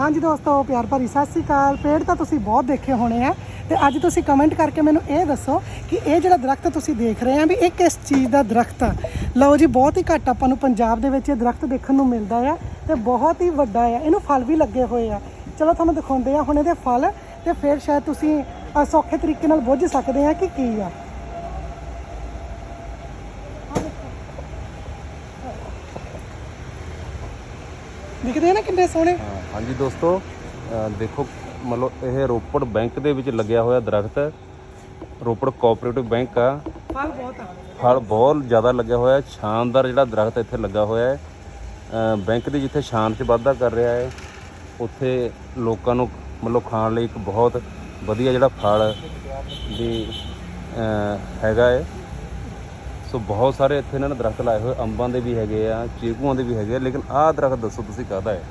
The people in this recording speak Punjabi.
ਹਾਂਜੀ ਦੋਸਤੋ, ਪਿਆਰ ਭਰੀ ਸਤਿ ਸ੍ਰੀ ਅਕਾਲ। ਪੇੜ ਤਾਂ ਤੁਸੀਂ ਬਹੁਤ ਦੇਖੇ ਹੋਣੇ ਆ। ਤੇ ਅੱਜ ਤੁਸੀਂ ਕਮੈਂਟ ਕਰਕੇ ਮੈਨੂੰ ਇਹ ਦੱਸੋ ਕਿ ਇਹ ਜਿਹੜਾ ਦਰਖਤ ਤੁਸੀਂ ਦੇਖ ਰਹੇ ਆ ਵੀ ਇਹ ਕਿਸ ਚੀਜ਼ ਦਾ ਦਰਖਤ ਆ? ਲਓ ਜੀ, ਬਹੁਤ ਹੀ ਘੱਟ ਆਪਾਂ ਨੂੰ ਪੰਜਾਬ ਦੇ ਵਿੱਚ ਇਹ ਦਰਖਤ ਦੇਖਣ ਨੂੰ ਮਿਲਦਾ ਆ ਤੇ ਬਹੁਤ ਹੀ ਵੱਡਾ ਆ। ਇਹਨੂੰ ਫਲ ਵੀ ਲੱਗੇ ਹੋਏ ਆ। ਚਲੋ, ਤੁਹਾਨੂੰ ਦਿਖਾਉਂਦੇ ਆ ਹੁਣ ਇਹਦੇ ਫਲ ਤੇ ਫਿਰ ਸ਼ਾਇਦ ਤੁਸੀਂ ਸੌਖੇ ਤਰੀਕੇ ਨਾਲ ਬੁੱਝ ਸਕਦੇ ਆ ਕਿ ਕੀ ਆ। ਦਿਖਦੇ ਆ ਨਾ ਕਿੰਨੇ ਸੋਹਣੇ? ਹਾਂਜੀ ਦੋਸਤੋ ਦੇਖੋ ਮਤਲਬ ਇਹ ਰੋਪੜ ਬੈਂਕ ਦੇ ਵਿੱਚ ਲੱਗਿਆ ਹੋਇਆ ਦਰਖਤ ਹੈ। ਰੋਪੜ ਕੋਆਪਰੇਟਿਵ ਬੈਂਕ ਆ। ਫਲ ਬਹੁਤ ਆ। ਫਲ ਬਹੁਤ ਜ਼ਿਆਦਾ ਲੱਗਿਆ ਹੋਇਆ ਹੈ। ਸ਼ਾਨਦਾਰ ਜਿਹੜਾ ਦਰਖਤ ਇੱਥੇ ਲੱਗਾ ਹੋਇਆ ਹੈ। ਬੈਂਕ ਦੀ ਜਿੱਥੇ ਸ਼ਾਨ 'ਚ ਵਾਧਾ ਕਰ ਰਿਹਾ ਹੈ ਉੱਥੇ ਲੋਕਾਂ ਨੂੰ ਮਤਲਬ ਖਾਣ ਲਈ ਇੱਕ ਬਹੁਤ ਵਧੀਆ ਜਿਹੜਾ ਫਲ ਦੀ ਹੈਗਾ ਹੈ। ਸੋ ਬਹੁਤ ਸਾਰੇ ਇੱਥੇ ਇਹਨਾਂ ਨੇ ਦਰਖਤ ਲਾਏ ਹੋਏ। ਅੰਬਾਂ ਦੇ ਵੀ ਹੈਗੇ ਆ ਚੀਕੂਆਂ ਦੇ ਵੀ ਹੈਗੇ ਆ। ਲੇਕਿਨ ਆਹ ਦਰਖਤ ਦੱਸੋ ਤੁਸੀਂ ਕਾਹਦਾ ਹੈ?